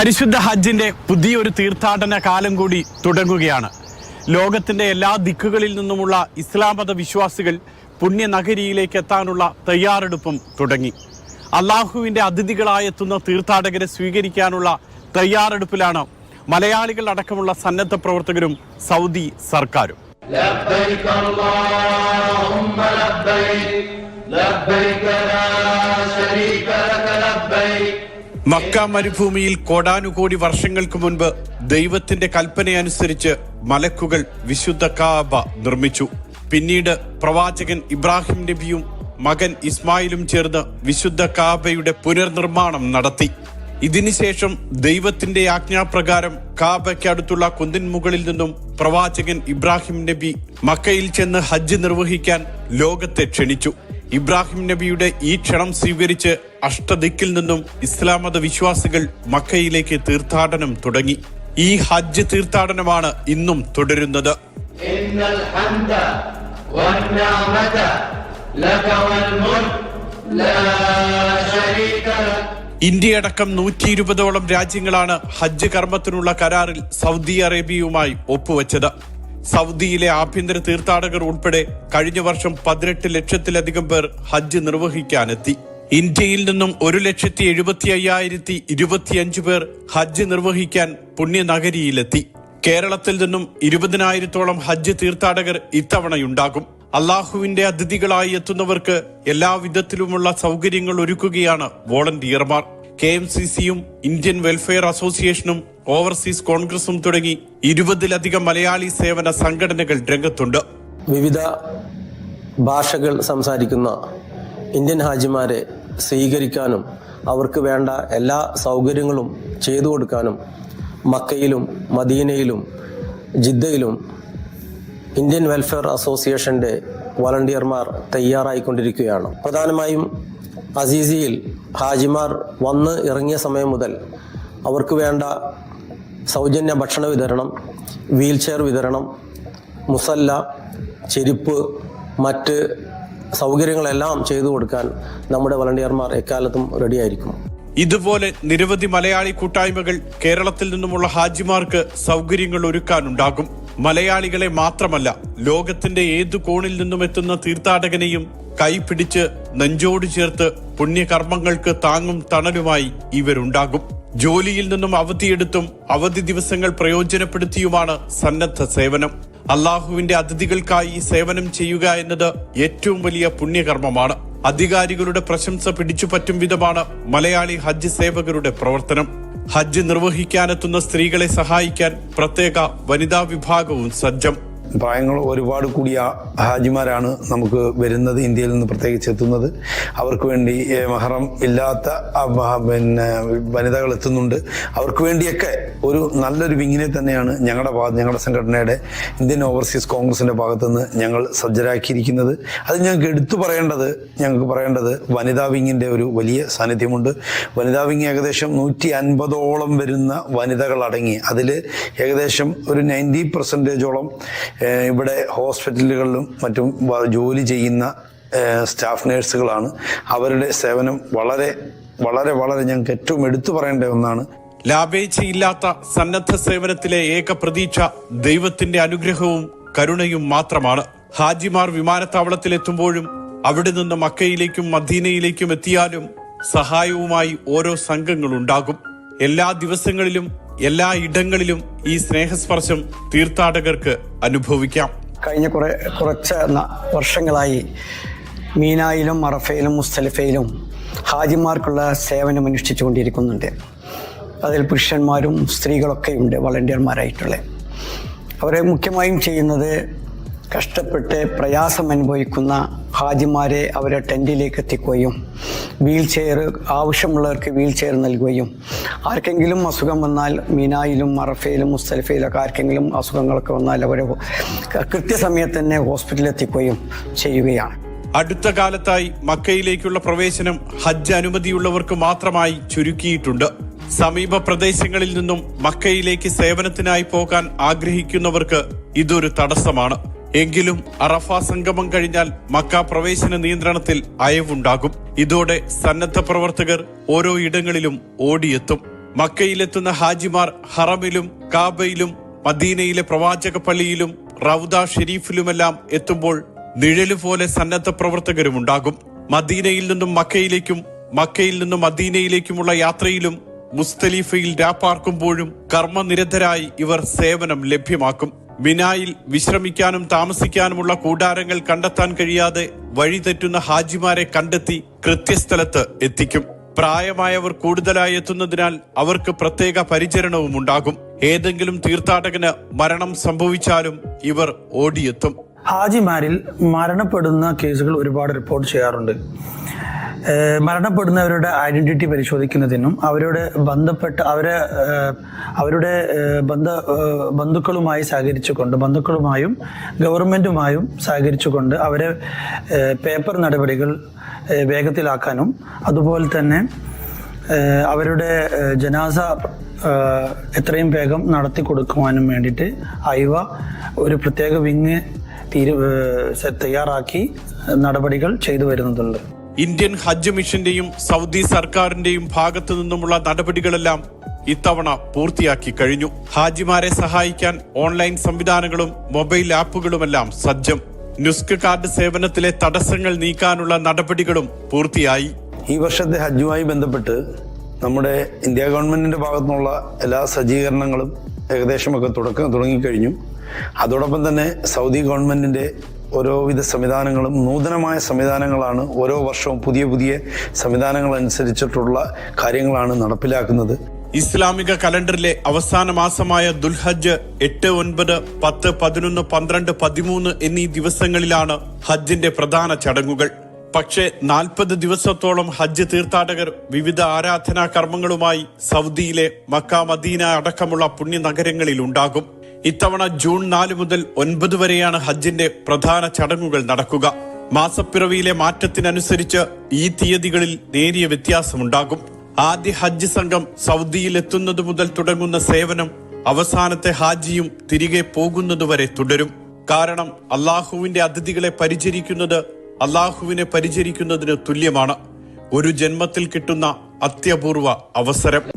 പരിശുദ്ധ ഹജ്ജിന്റെ പുതിയൊരു തീർത്ഥാടന കാലം കൂടി തുടങ്ങുകയാണ്. ലോകത്തിന്റെ എല്ലാ ദിക്കുകളിൽ നിന്നുമുള്ള ഇസ്ലാം മത വിശ്വാസികൾ പുണ്യ നഗരിയിലേക്ക് എത്താനുള്ള തയ്യാറെടുപ്പും തുടങ്ങി. അള്ളാഹുവിന്റെ അതിഥികളായെത്തുന്ന തീർത്ഥാടകരെ സ്വീകരിക്കാനുള്ള തയ്യാറെടുപ്പിലാണ് മലയാളികൾ അടക്കമുള്ള സന്നദ്ധ പ്രവർത്തകരും സൗദി സർക്കാരും. ലബ്ബൈക്. മക്ക മരുഭൂമിയിൽ കോടാനുകോടി വർഷങ്ങൾക്ക് മുൻപ് ദൈവത്തിന്റെ കൽപ്പനയനുസരിച്ച് മലക്കുകൾ വിശുദ്ധ കാബ നിർമ്മിച്ചു. പിന്നീട് പ്രവാചകൻ ഇബ്രാഹിം നബിയും മകൻ ഇസ്മായിലും ചേർന്ന് വിശുദ്ധ കാബയുടെ പുനർനിർമ്മാണം നടത്തി. ഇതിനുശേഷം ദൈവത്തിന്റെ ആജ്ഞാപ്രകാരം കാബയ്ക്കടുത്തുള്ള കുന്തിൻ മുകളിൽ നിന്നും പ്രവാചകൻ ഇബ്രാഹിം നബി മക്കയിൽ ചെന്ന് ഹജ്ജ് നിർവഹിക്കാൻ ലോകത്തെ ക്ഷണിച്ചു. ഇബ്രാഹിം നബിയുടെ ഈ ക്ഷണം സ്വീകരിച്ച് അഷ്ടദിക്കിൽ നിന്നും ഇസ്ലാം മത വിശ്വാസികൾ മക്കയിലേക്ക് തീർത്ഥാടനം തുടങ്ങി. ഈ ഹജ്ജ് തീർത്ഥാടനമാണ് ഇന്നും തുടരുന്നത്. ഇന്ത്യയടക്കം നൂറ്റി ഇരുപതോളം രാജ്യങ്ങളാണ് ഹജ്ജ് കർമ്മത്തിനുള്ള കരാറിൽ സൗദി അറേബ്യയുമായി ഒപ്പുവച്ചത്. സൗദിയിലെ ആഭ്യന്തര തീർത്ഥാടകർ ഉൾപ്പെടെ കഴിഞ്ഞ വർഷം പതിനെട്ട് ലക്ഷത്തിലധികം പേർ ഹജ്ജ് നിർവഹിക്കാനെത്തി. ഇന്ത്യയിൽ നിന്നും ഒരു ലക്ഷത്തി എഴുപത്തി അയ്യായിരത്തി ഇരുപത്തിയഞ്ച് പേർ ഹജ്ജ് നിർവഹിക്കാൻ പുണ്യനഗരിയിലെത്തി. കേരളത്തിൽ നിന്നും ഇരുപതിനായിരത്തോളം ഹജ്ജ് തീർത്ഥാടകർ ഇത്തവണയുണ്ടാകും. അള്ളാഹുവിന്റെ അതിഥികളായി എത്തുന്നവർക്ക് എല്ലാ വിധത്തിലുമുള്ള സൗകര്യങ്ങൾ ഒരുക്കുകയാണ് വോളണ്ടിയർമാർ. കെ എം സി സിയും ഇന്ത്യൻ വെൽഫെയർ അസോസിയേഷനും ഓവർസീസ് കോൺഗ്രസും തുടങ്ങി ഇരുപതിലധികം മലയാളി സേവന സംഘടനകൾ രംഗത്തുണ്ട്. വിവിധ ഭാഷകൾ സംസാരിക്കുന്ന ഇന്ത്യൻ ഹാജിമാരെ സ്വീകരിക്കാനും അവർക്ക് വേണ്ട എല്ലാ സൗകര്യങ്ങളും ചെയ്തു കൊടുക്കാനും മക്കയിലും മദീനയിലും ജിദ്ദയിലും ഇന്ത്യൻ വെൽഫെയർ അസോസിയേഷന്റെ വളണ്ടിയർമാർ തയ്യാറായിക്കൊണ്ടിരിക്കുകയാണ്. പ്രധാനമായും അസീസിയിൽ ഹാജിമാർ വന്ന് ഇറങ്ങിയ സമയം മുതൽ അവർക്ക് വേണ്ട സൗജന്യ ഭക്ഷണ വിതരണം വീൽ ചെയർ വിതരണം മുസല്ല ചെരുപ്പ് മറ്റ് സൗകര്യങ്ങളെല്ലാം ചെയ്തു കൊടുക്കാൻ നമ്മുടെ വളണ്ടിയർമാർ എക്കാലത്തും റെഡിയായിരിക്കും ഇതുപോലെ നിരവധി മലയാളി കൂട്ടായ്മകൾ കേരളത്തിൽ നിന്നുമുള്ള ഹാജിമാർക്ക് സൗകര്യങ്ങൾ ഒരുക്കാനുണ്ടാകും. മലയാളികളെ മാത്രമല്ല ലോകത്തിന്റെ ഏതു കോണിൽ നിന്നും എത്തുന്ന തീർത്ഥാടകനെയും കൈപിടിച്ച് നെഞ്ചോട് ചേർത്ത് പുണ്യകർമ്മങ്ങൾക്ക് താങ്ങും തണലുമായി ഇവരുണ്ടാകും. ജോലിയിൽ നിന്നും അവധിയെടുത്തും അവധി ദിവസങ്ങൾ പ്രയോജനപ്പെടുത്തിയുമാണ് സന്നദ്ധ സേവനം. അള്ളാഹുവിന്റെ അതിഥികൾക്കായി സേവനം ചെയ്യുക എന്നത് ഏറ്റവും വലിയ പുണ്യകർമ്മമാണ്. അധികാരികളുടെ പ്രശംസ പിടിച്ചു പറ്റും വിധമാണ് മലയാളി ഹജ്ജ് സേവകരുടെ പ്രവർത്തനം. ഹജ്ജ് നിർവഹിക്കാനെത്തുന്ന സ്ത്രീകളെ സഹായിക്കാൻ പ്രത്യേക വനിതാ വിഭാഗവും സജ്ജം. പ്രായങ്ങൾ ഒരുപാട് കൂടിയ ഹാജിമാരാണ് നമുക്ക് വരുന്നത് ഇന്ത്യയിൽ നിന്ന് പ്രത്യേകിച്ച് എത്തുന്നത്. അവർക്ക് വേണ്ടി മഹറം ഇല്ലാത്ത പിന്നെ വനിതകൾ എത്തുന്നുണ്ട്. അവർക്ക് വേണ്ടിയൊക്കെ ഒരു നല്ലൊരു വിങ്ങിനെ തന്നെയാണ് ഞങ്ങളുടെ ഭാഗത്ത് ഞങ്ങളുടെ സംഘടനയുടെ ഇന്ത്യൻ ഓവർസീസ് കോൺഗ്രസിന്റെ ഭാഗത്തു നിന്ന് ഞങ്ങൾ സജ്ജരാക്കിയിരിക്കുന്നത്. അത് ഞങ്ങൾക്ക് എടുത്തു പറയേണ്ടത് ഞങ്ങൾക്ക് പറയേണ്ടത് വനിതാ വിങ്ങിന്റെ ഒരു വലിയ സാന്നിധ്യമുണ്ട്. വനിതാ വിങ് ഏകദേശം നൂറ്റി അൻപതോളം വരുന്ന വനിതകൾ അടങ്ങി അതിൽ ഏകദേശം ഒരു നയന്റി പെർസെന്റേജോളം ഇവിടെ ഹോസ്പിറ്റലുകളിലും മറ്റും ജോലി ചെയ്യുന്ന സ്റ്റാഫ് നേഴ്സുകളാണ്. അവരുടെ സേവനം വളരെ വളരെ വളരെ ഞങ്ങൾക്ക് ഏറ്റവും എടുത്തു പറയേണ്ട ഒന്നാണ്. ലാഭേച്ഛയില്ലാത്ത സന്നദ്ധ സേവനത്തിലെ ഏക പ്രതീക്ഷ ദൈവത്തിന്റെ അനുഗ്രഹവും കരുണയും മാത്രമാണ്. ഹാജിമാർ വിമാനത്താവളത്തിലെത്തുമ്പോഴും അവിടെ നിന്ന് മക്കയിലേക്കും മദീനയിലേക്കും എത്തിയാലും സഹായവുമായി ഓരോ സംഘങ്ങളുണ്ടാകും. എല്ലാ ദിവസങ്ങളിലും എല്ലാ ഇടങ്ങളിലും ഈ സ്നേഹസ്പർശം തീർത്ഥാടകർക്ക് അനുഭവിക്കാം. കഴിഞ്ഞ കുറെ കുറച്ച് വർഷങ്ങളായി മീനായിലും മറഫയിലും മുസ്തലിഫയിലും ഹാജിമാർക്കുള്ള സേവനം അനുഷ്ഠിച്ചു കൊണ്ടിരിക്കുന്നുണ്ട് അതിൽ പുരുഷന്മാരും സ്ത്രീകളൊക്കെയുണ്ട് വളണ്ടിയർമാരായിട്ടുള്ള. അവരെ മുഖ്യമായും ചെയ്യുന്നത് കഷ്ടപ്പെട്ട് പ്രയാസം അനുഭവിക്കുന്ന ഹാജിമാരെ അവരെ ടെന്റിലേക്ക് എത്തിക്കുകയും വീൽ ചെയർ ആവശ്യമുള്ളവർക്ക് വീൽ ചെയർ നൽകുകയും ആർക്കെങ്കിലും അസുഖം വന്നാൽ മീനായിലും മറഫയിലും മുസ്തലഫയിലൊക്കെ ആർക്കെങ്കിലും അസുഖങ്ങളൊക്കെ വന്നാൽ അവരെ കൃത്യസമയത്ത് തന്നെ ഹോസ്പിറ്റലിൽ എത്തിക്കുകയും ചെയ്യുകയാണ്. അടുത്ത കാലത്തായി മക്കയിലേക്കുള്ള പ്രവേശനം ഹജ്ജ് അനുമതിയുള്ളവർക്ക് മാത്രമായി ചുരുക്കിയിട്ടുണ്ട്. സമീപ പ്രദേശങ്ങളിൽ നിന്നും മക്കയിലേക്ക് സേവനത്തിനായി പോകാൻ ആഗ്രഹിക്കുന്നവർക്ക് ഇതൊരു തടസ്സമാണ്. എങ്കിലും അറഫ സംഗമം കഴിഞ്ഞാൽ മക്ക പ്രവേശന നിയന്ത്രണത്തിൽ അയവുണ്ടാകും. ഇതോടെ സന്നദ്ധ പ്രവർത്തകർ ഓരോ ഇടങ്ങളിലും ഓടിയെത്തും. മക്കയിലെത്തുന്ന ഹാജിമാർ ഹറമിലും കാബയിലും മദീനയിലെ പ്രവാചക പള്ളിയിലും റൗദ ഷെരീഫിലുമെല്ലാം എത്തുമ്പോൾ നിഴലുപോലെ സന്നദ്ധ പ്രവർത്തകരും ഉണ്ടാകും മദീനയിൽ നിന്നും മക്കയിലേക്കും മക്കയിൽ നിന്നും മദീനയിലേക്കുമുള്ള യാത്രയിലും മുസ്തലീഫയിൽ രാപ്പാർക്കുമ്പോഴും കർമ്മനിരതരായി ഇവർ സേവനം ലഭ്യമാക്കും. മിനായിൽ വിശ്രമിക്കാനും താമസിക്കാനുമുള്ള കൂടാരങ്ങൾ കണ്ടെത്താൻ കഴിയാതെ വഴിതെറ്റുന്ന ഹാജിമാരെ കണ്ടെത്തി കൃത്യസ്ഥലത്ത് എത്തിക്കും. പ്രായമായവർ കൂടുതലായി എത്തുന്നതിനാൽ അവർക്ക് പ്രത്യേക പരിചരണവും ഉണ്ടാകും. ഏതെങ്കിലും തീർത്ഥാടകന് മരണം സംഭവിച്ചാലും ഇവർ ഓടിയെത്തും. ഹാജിമാരിൽ മരണപ്പെടുന്ന കേസുകൾ ഒരുപാട് റിപ്പോർട്ട് ചെയ്യാറുണ്ട്. മരണപ്പെടുന്നവരുടെ ഐഡന്റിറ്റി പരിശോധിക്കുന്നതിനും അവരുടെ ബന്ധപ്പെട്ട അവരെ അവരുടെ ബന്ധ ബന്ധുക്കളുമായി സഹകരിച്ചുകൊണ്ട് ബന്ധുക്കളുമായും ഗവൺമെന്റുമായും സഹകരിച്ചുകൊണ്ട് അവരെ പേപ്പർ നടപടികൾ വേഗത്തിലാക്കാനും അതുപോലെ തന്നെ അവരുടെ ജനാസ എത്രയും വേഗം നടത്തി കൊടുക്കുവാനും വേണ്ടിയിട്ട് ഐവ ഒരു പ്രത്യേക വിങ് തീരു തയ്യാറാക്കി നടപടികൾ ചെയ്തു വരുന്നതുണ്ട് ഇന്ത്യൻ ഹജ്ജ് മിഷന്റെയും സൗദി സർക്കാരിന്റെയും ഭാഗത്തു നിന്നുമുള്ള നടപടികളെല്ലാം ഇത്തവണ പൂർത്തിയാക്കി കഴിഞ്ഞു. ഹാജിമാരെ സഹായിക്കാൻ ഓൺലൈൻ സംവിധാനങ്ങളും മൊബൈൽ ആപ്പുകളുമെല്ലാം സജ്ജം. നുസ്ക് കാർഡ് സേവനത്തിലെ തടസ്സങ്ങൾ നീക്കാനുള്ള നടപടികളും പൂർത്തിയായി. ഈ വർഷത്തെ ഹജ്ജുമായി ബന്ധപ്പെട്ട് നമ്മുടെ ഇന്ത്യ ഗവൺമെന്റിന്റെ ഭാഗത്തുനിന്നുള്ള എല്ലാ സജ്ജീകരണങ്ങളും ഏകദേശമൊക്കെ തുടക്കം തുടങ്ങിക്കഴിഞ്ഞു. അതോടൊപ്പം തന്നെ സൗദി ഗവൺമെന്റിന്റെ ഓരോവിധ സംവിധാനങ്ങളും നൂതനമായ സംവിധാനങ്ങളാണ് ഓരോ വർഷവും പുതിയ പുതിയ സംവിധാനങ്ങൾ അനുസരിച്ചിട്ടുള്ള കാര്യങ്ങളാണ് നടപ്പിലാക്കുന്നത്. ഇസ്ലാമിക കലണ്ടറിലെ അവസാന മാസമായ ദുൽഹജ്ജ് എട്ട് ഒൻപത് പത്ത് പതിനൊന്ന് പന്ത്രണ്ട് പതിമൂന്ന് എന്നീ ദിവസങ്ങളിലാണ് ഹജ്ജിന്റെ പ്രധാന ചടങ്ങുകൾ. പക്ഷേ നാൽപ്പത് ദിവസത്തോളം ഹജ്ജ് തീർത്ഥാടകർ വിവിധ ആരാധനാ കർമ്മങ്ങളുമായി സൗദിയിലെ മക്ക മദീന അടക്കമുള്ള പുണ്യനഗരങ്ങളിൽ ഉണ്ടാകും ഇത്തവണ ജൂൺ നാല് മുതൽ ഒൻപത് വരെയാണ് ഹജ്ജിന്റെ പ്രധാന ചടങ്ങുകൾ നടക്കുക. മാസപ്പിറവിയിലെ മാറ്റത്തിനനുസരിച്ച് ഈ തീയതികളിൽ നേരിയ വ്യത്യാസമുണ്ടാകും. ആദ്യ ഹജ്ജ് സംഘം സൗദിയിൽ എത്തുന്നത് മുതൽ തുടങ്ങുന്ന സേവനം അവസാനത്തെ ഹാജിയും തിരികെ പോകുന്നതുവരെ തുടരും. കാരണം അള്ളാഹുവിന്റെ അതിഥികളെ പരിചരിക്കുന്നത് അള്ളാഹുവിനെ പരിചരിക്കുന്നതിന് തുല്യമാണ്. ഒരു ജന്മത്തിൽ കിട്ടുന്ന അത്യപൂർവ അവസരം.